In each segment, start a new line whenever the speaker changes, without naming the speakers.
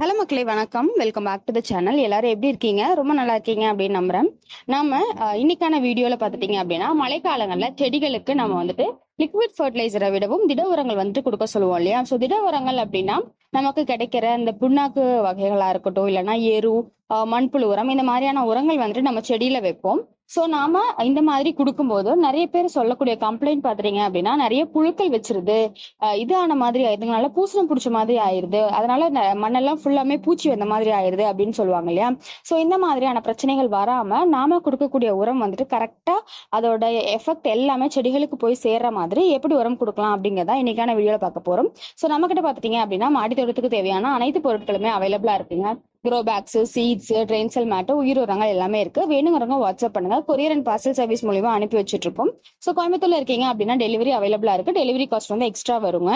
Hello மக்களே வணக்கம். Welcome back to the channel எல்லாரும் எப்படி இருக்கீங்க? ரொம்ப நல்லா இருக்கீங்க அப்படின்னு நம்புறேன். நாம இன்னைக்கான வீடியோல பாத்துட்டீங்க அப்படின்னா மழைக்காலங்கள்ல செடிகளுக்கு நம்ம வந்துட்டு லிக்விட் ஃபர்டிலைசரை விடவும் திட உரங்கள் வந்துட்டு கொடுக்க சொல்லுவோம் இல்லையா? ஸோ திட உரங்கள் அப்படின்னா நமக்கு கிடைக்கிற இந்த புண்ணாக்கு வகைகளா இருக்கட்டும் இல்லைன்னா எரு மண்புழு உரம் இந்த மாதிரியான உரங்கள் வந்துட்டு நம்ம செடியில வைப்போம். ஸோ நாம இந்த மாதிரி கொடுக்கும்போது நிறைய பேர் சொல்லக்கூடிய கம்ப்ளைண்ட் பாத்துறீங்க அப்படின்னா நிறைய புழுக்கள் வச்சிருது. இது ஆன மாதிரி ஆயிருதுனால பூசணம் பிடிச்ச மாதிரி ஆயிருது அதனால மண்ணெல்லாம் ஃபுல்லாமே பூச்சி வந்த மாதிரி ஆயிருது அப்படின்னு சொல்லுவாங்க இல்லையா? ஸோ இந்த மாதிரியான பிரச்சனைகள் வராம நாம கொடுக்கக்கூடிய உரம் வந்துட்டு கரெக்டா அதோட எஃபெக்ட் எல்லாமே செடிகளுக்கு போய் சேர்ற மாதிரி எப்படி உரம் கொடுக்கலாம் அப்படிங்கிறதா இன்னைக்கான வீடியோல பார்க்க போறோம். ஸோ நம்ம கிட்ட பாத்துட்டீங்க அப்படின்னா மாடி தோட்டத்துக்கு தேவையான அனைத்து பொருட்களுமே அவைலபிளா இருக்குங்க. Grow bags seeds drain cell mat உயிர் உரங்கள் எல்லாமே இருக்கு. வேணுங்கிறவங்க வாட்ஸ்அப் பண்ணுங்க. கொரியர் அண்ட் பார்சல் சர்வீஸ் மூலியமா அனுப்பி வச்சுட்டு இருக்கோம் ஸோ கோயம்புத்தூர்ல இருக்கீங்க அப்படின்னா டெலிவரி அவைலபிளா இருக்கு. டெலிவரி காஸ்ட் வந்து எக்ஸ்ட்ரா வருங்க.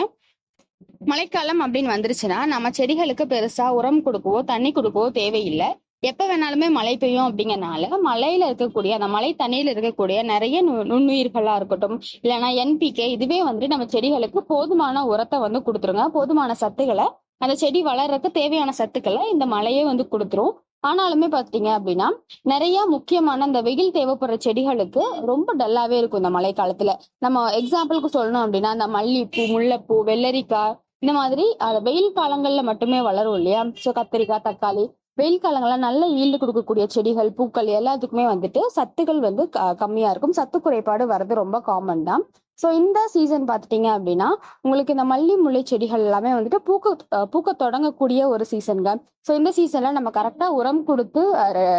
மழைக்காலம் அப்படின்னு வந்துருச்சுன்னா நம்ம செடிகளுக்கு பெருசா உரம் கொடுக்கவோ தண்ணி கொடுக்கவோ தேவையில்லை. எப்ப வேணாலுமே மழை பெய்யும் அப்படிங்கறனால மழையில இருக்கக்கூடிய அந்த மழை தண்ணியில இருக்கக்கூடிய நிறைய நு- நுண்ணுயிர்களா இருக்கட்டும் இல்லைன்னா என்பிகே இதுவே வந்து நம்ம செடிகளுக்கு போதுமான உரத்தை வந்து கொடுத்துருங்க. போதுமான சத்துக்களை அந்த செடி வளர்றதுக்கு தேவையான சத்துக்களை இந்த மழையே வந்து கொடுத்துரும். ஆனாலுமே பாத்தீங்க அப்படின்னா நிறைய முக்கியமான இந்த வெயில் தேவைப்படுற செடிகளுக்கு ரொம்ப டல்லாவே இருக்கும் இந்த மழை காலத்துல. நம்ம எக்ஸாம்பிளுக்கு சொல்லணும் அப்படின்னா இந்த மல்லிப்பூ முல்லைப்பூ வெள்ளரிக்காய் இந்த மாதிரி வெயில் காலங்கள்ல மட்டுமே வளரும் இல்லையா? ஸோ கத்திரிக்காய் தக்காளி வெயில் காலங்களில் நல்ல ஈல்டு கொடுக்கக்கூடிய செடிகள் பூக்கள் எல்லாத்துக்குமே வந்துட்டு சத்துக்கள் வந்து க- கம்மியா இருக்கும். சத்து குறைபாடு வர்றது ரொம்ப காமன் தான். ஸோ இந்த சீசன் பார்த்துட்டீங்க அப்படின்னா உங்களுக்கு இந்த மல்லி முல்லை செடிகள் எல்லாமே வந்துட்டு பூக்க பூக்க தொடங்கக்கூடிய ஒரு சீசனுங்க ஸோ இந்த சீசன்ல நம்ம கரெக்டா உரம் கொடுத்து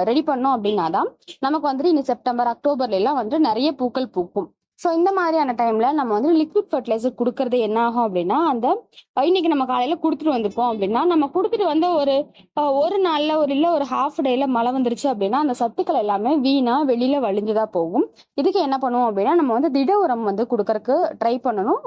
ரெடி பண்ணோம் அப்படின்னா தான் நமக்கு வந்துட்டு இந்த செப்டம்பர் அக்டோபர்ல எல்லாம் வந்துட்டு நிறைய பூக்கள் பூக்கும். ஸோ இந்த மாதிரியான டைம்ல நம்ம வந்து லிக்விட் ஃபர்டிலைசர் கொடுக்கறது என்ன ஆகும் அப்படின்னா அந்த இன்னைக்கு நம்ம காலையில கொடுத்துட்டு வந்திருப்போம் அப்படின்னா நம்ம கொடுத்துட்டு வந்த ஒரு ஒரு நாள்ல ஒரு இல்ல ஒரு ஹாஃப் டேல மழை வந்துருச்சு அப்படின்னா அந்த சத்துக்கள் எல்லாமே வீணா வெளியில வழிஞ்சுதான் போகும். இதுக்கு என்ன பண்ணுவோம் அப்படின்னா நம்ம வந்து திட உரம் வந்து கொடுக்கறக்கு ட்ரை பண்ணணும்.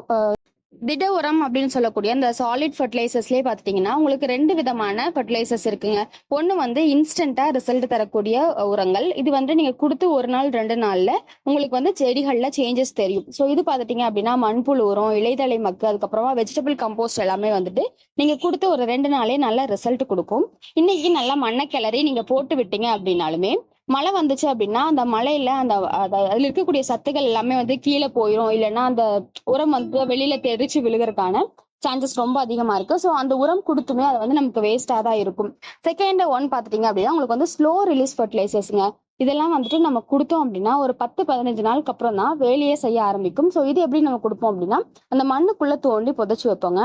திட உரம் அப்படின்னு சொல்லக்கூடிய இந்த சாலிட் ஃபர்டிலைசர்ஸ்லேயே பார்த்துட்டிங்கன்னா உங்களுக்கு ரெண்டு விதமான ஃபர்டிலைசர்ஸ் இருக்குங்க. ஒன்று வந்து இன்ஸ்டண்ட்டாக ரிசல்ட் தரக்கூடிய உரங்கள். இது வந்து நீங்கள் கொடுத்து ஒரு நாள் ரெண்டு நாளில் உங்களுக்கு வந்து செடிகளில் சேஞ்சஸ் தெரியும். ஸோ இது பார்த்துட்டிங்க அப்படின்னா மண்புழு உரம் இலைதலை மக்கு அதுக்கப்புறமா வெஜிடபிள் கம்போஸ்ட் எல்லாமே வந்துட்டு நீங்கள் கொடுத்து ஒரு ரெண்டு நாளே நல்ல ரிசல்ட் கொடுக்கும். இன்னைக்கு நல்லா மண்ணை கிளறி நீங்கள் போட்டு விட்டீங்க அப்படின்னாலுமே மழை வந்துச்சு அப்படின்னா அந்த மழையில அந்த அதுல இருக்கக்கூடிய சத்துக்கள் எல்லாமே வந்து கீழே போயிடும் இல்லைன்னா அந்த உரம் வந்து வெளியில தெரிச்சு விழுகிறதுக்கான சான்சஸ் ரொம்ப அதிகமா இருக்கு. ஸோ அந்த உரம் கொடுத்துமே அது வந்து நமக்கு வேஸ்டா தான் இருக்கும். செகண்ட் ஒன் பாத்துட்டீங்க அப்படின்னா உங்களுக்கு வந்து ஸ்லோ ரிலீஸ் ஃபர்டிலைசர்ஸ்ங்க இதெல்லாம் வந்துட்டு நம்ம கொடுத்தோம் அப்படின்னா ஒரு பத்து பதினஞ்சு நாளுக்கு அப்புறம் தான் வேலையே செய்ய ஆரம்பிக்கும். ஸோ இது எப்படி நம்ம கொடுப்போம் அப்படின்னா அந்த மண்ணுக்குள்ள தோண்டி புதைச்சு வைப்போங்க.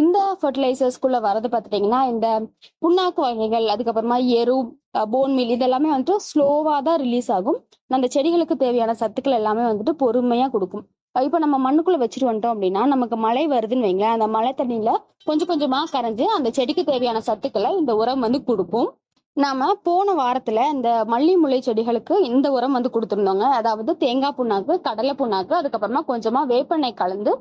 இந்த ஃபர்டிலைசர்ஸ்குள்ள வரது பார்த்துட்டீங்கன்னா இந்த புண்ணாக்கு வகைகள் அதுக்கப்புறமா எரு போன் மீல் இதெல்லாமே வந்துட்டு ஸ்லோவாக தான் ரிலீஸ் ஆகும். அந்த செடிகளுக்கு தேவையான சத்துக்கள் எல்லாமே வந்துட்டு பொறுமையாக கொடுக்கும். இப்போ நம்ம மண்ணுக்குள்ளே வச்சுட்டு வந்துட்டோம் அப்படின்னா நமக்கு மழை வருதுன்னு வைங்களேன் அந்த மழை தண்ணியில் கொஞ்சம் கொஞ்சமாக கரைஞ்சு அந்த செடிக்கு தேவையான சத்துக்களை இந்த உரம் வந்து கொடுப்போம். நாம போன வாரத்துல இந்த மல்லி முல்லை செடிகளுக்கு இந்த உரம் வந்து கொடுத்துருந்தோங்க. அதாவது தேங்காய் புண்ணாக்கு கடலை புண்ணாக்கு அதுக்கப்புறமா கொஞ்சமா வேப்பெண்ணெய் கலந்து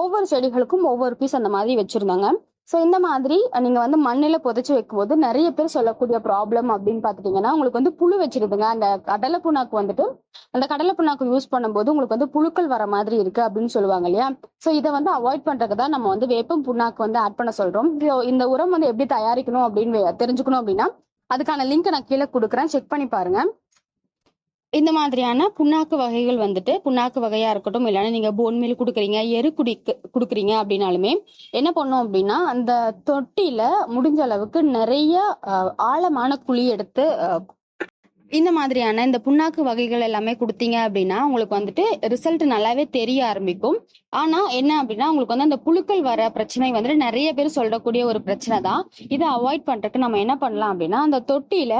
ஒவ்வொரு செடிகளுக்கும் ஒவ்வொரு பீஸ் அந்த மாதிரி வச்சிருந்தாங்க. ஸோ இந்த மாதிரி நீங்கள் வந்து மண்ணில் புதைச்சு வைக்கும்போது நிறைய பேர் சொல்லக்கூடிய ப்ராப்ளம் அப்படின்னு பார்த்துட்டிங்கன்னா உங்களுக்கு வந்து புழு வச்சிருதுங்க. அந்த கடலை புண்ணாக்கு வந்துட்டு அந்த கடலை புண்ணாக்கு யூஸ் பண்ணும்போது உங்களுக்கு வந்து புழுக்கள் வர மாதிரி இருக்கு அப்படின்னு சொல்லுவாங்க இல்லையா? ஸோ இதை வந்து அவாய்ட் பண்ணுறதுக்கு தான் நம்ம வந்து வேப்பம் புண்ணாக்கு வந்து ஆட் பண்ண சொல்கிறோம் ஸோ இந்த உரம் வந்து எப்படி தயாரிக்கணும் அப்படின்னு வே- தெரிஞ்சுக்கணும் அப்படின்னா அதுக்கான லிங்க் நான் கீழே கொடுக்குறேன். செக் பண்ணி பாருங்கள் இந்த மாதிரியான புண்ணாக்கு வகைகள் வந்துட்டு புண்ணாக்கு வகையா இருக்கட்டும் இல்லைன்னா நீங்க போன் மீல் கொடுக்குறீங்க எரு குடி கொடுக்குறீங்க அப்படின்னாலுமே என்ன பண்ணோம் அப்படின்னா அந்த தொட்டியில முடிஞ்ச அளவுக்கு நிறைய அஹ், ஆழமான குழி எடுத்து அஹ், இந்த மாதிரியான இந்த புண்ணாக்கு வகைகள் எல்லாமே கொடுத்தீங்க அப்படின்னா உங்களுக்கு வந்துட்டு ரிசல்ட் நல்லாவே தெரிய ஆரம்பிக்கும். ஆனா என்ன அப்படின்னா உங்களுக்கு வந்து அந்த புழுக்கள் வர பிரச்சனை வந்துட்டு நிறைய பேர் சொல்லக்கூடிய ஒரு பிரச்சனை தான். இதை அவாய்ட் பண்றதுக்கு நம்ம என்ன பண்ணலாம் அப்படின்னா அந்த தொட்டியில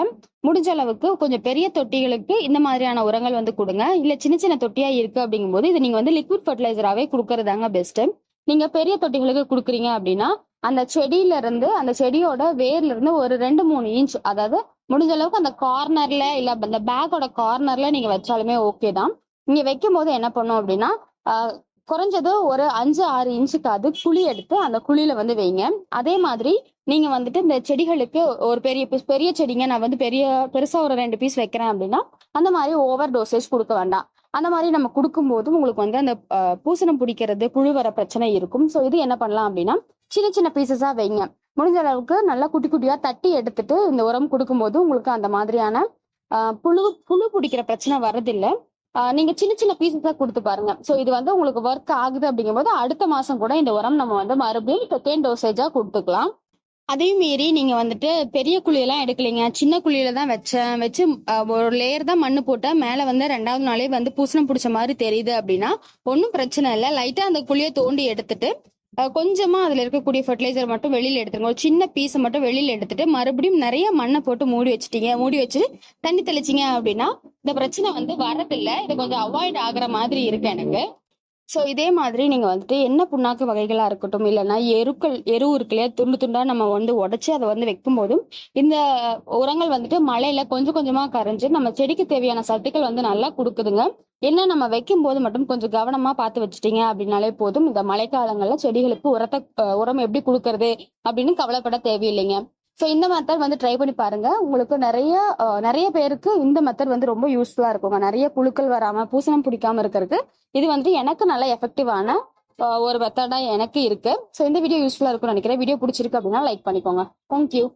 முடிஞ்ச அளவுக்கு கொஞ்சம் பெரிய தொட்டிகளுக்கு இந்த மாதிரியான உரங்கள் வந்து கொடுங்க. இல்ல சின்ன சின்ன தொட்டியா இருக்கு அப்படிங்கும்போது இது நீங்க வந்து லிக்விட் ஃபர்டிலைசராகவே கொடுக்கறதாங்க பெஸ்ட் நீங்க பெரிய தொட்டிகளுக்கு கொடுக்குறீங்க அப்படின்னா அந்த செடியில இருந்து அந்த செடியோட வேர்ல இருந்து ஒரு ரெண்டு மூணு இன்ச் அதாவது முடிஞ்ச அளவுக்கு அந்த கார்னர்ல இல்ல அந்த பேக்கோட கார்னர்ல நீங்க வச்சாலுமே ஓகே தான். நீங்க வைக்கும் போது என்ன பண்ணும் அப்படின்னா குறைஞ்சது ஒரு அஞ்சு ஆறு இன்ச்சுக்கு அது குழி எடுத்து அந்த குழியில வந்து வைங்க. அதே மாதிரி நீங்க வந்துட்டு இந்த செடிகளுக்கு ஒரு பெரிய பீஸ் பெரிய செடிங்க நான் வந்து பெரிய பெருசா ஒரு ரெண்டு பீஸ் வைக்கிறேன் அப்படின்னா அந்த மாதிரி ஓவர் டோசேஜ் கொடுக்க வேண்டாம். அந்த மாதிரி நம்ம கொடுக்கும்போது உங்களுக்கு வந்து அந்த பூசணம் பிடிக்கிறது புழு வர பிரச்சனை இருக்கும். ஸோ இது என்ன பண்ணலாம் அப்படின்னா சின்ன சின்ன பீசஸா வைங்க. முடிஞ்ச அளவுக்கு நல்லா குட்டி குட்டியா தட்டி எடுத்துட்டு இந்த உரம் கொடுக்கும்போது உங்களுக்கு அந்த மாதிரியான புழு புழு பிடிக்கிற பிரச்சனை வரதில்லை நீங்க சின்ன சின்ன பீசஸா கொடுத்து பாருங்க. ஸோ இது வந்து உங்களுக்கு ஒர்க் ஆகுது அப்படிங்கும்போது அடுத்த மாசம் கூட இந்த உரம் நம்ம வந்து மறுபடியும் செகண்ட் டோசேஜா கொடுத்துக்கலாம். அதையும் மீறி நீங்க வந்துட்டு பெரிய குழியெல்லாம் எடுக்கலைங்க. சின்ன குழியில தான் வச்சேன். வச்சு ஒரு லேயர் தான் மண்ணு போட்டேன். மேல வந்து ரெண்டாவது நாளே வந்து பூசணம் பிடிச்ச மாதிரி தெரியுது அப்படின்னா ஒன்றும் பிரச்சனை இல்லை. லைட்டா அந்த குழியை தோண்டி எடுத்துட்டு கொஞ்சமா அதுல இருக்கக்கூடிய ஃபர்டிலைசர் மட்டும் வெளியில எடுத்துருங்க. ஒரு சின்ன பீஸை மட்டும் வெளியில எடுத்துட்டு மறுபடியும் நிறைய மண்ணை போட்டு மூடி வச்சிட்டீங்க. மூடி வச்சு தண்ணி தெளிச்சிங்க அப்படின்னா இந்த பிரச்சனை வந்து வரதில்லை. இது கொஞ்சம் அவாய்ட் ஆகுற மாதிரி இருக்கு எனக்கு. ஸோ இதே மாதிரி நீங்க வந்துட்டு என்ன புண்ணாக்கு வகைகளா இருக்கட்டும் இல்லைன்னா எருக்கள் எரு இருக்கு இல்லையா துண்டு துண்டாக நம்ம வந்து உடச்சி அதை வந்து வைக்கும் போதும் இந்த உரங்கள் வந்துட்டு மழையில கொஞ்சம் கொஞ்சமா கரைஞ்சு நம்ம செடிக்கு தேவையான சத்துக்கள் வந்து நல்லா கொடுக்குதுங்க. என்ன நம்ம வைக்கும் போது மட்டும் கொஞ்சம் கவனமா பார்த்து வச்சுட்டீங்க அப்படின்னாலே போதும். இந்த மழைக்காலங்கள்ல செடிகளுக்கு உரத்தை உரம் எப்படி கொடுக்கறது அப்படின்னு கவலைப்பட தேவையில்லைங்க. ஸோ இந்த மெத்தட் வந்து ட்ரை பண்ணி பாருங்க. உங்களுக்கு நிறைய நிறைய பேருக்கு இந்த மெத்தட் வந்து ரொம்ப யூஸ்ஃபுல்லா இருக்குங்க. நிறைய புழுக்கள் வராம பூசணம் பிடிக்காம இருக்கிறது இது வந்து எனக்கு நல்ல எஃபெக்டிவான ஒரு மெத்தடா எனக்கு இருக்கு. ஸோ இந்த வீடியோ யூஸ்ஃபுல்லா இருக்கும்னு நினைக்கிறேன். வீடியோ பிடிச்சிருக்கு அப்படின்னா லைக் பண்ணிக்கோங்க. தேங்க்யூ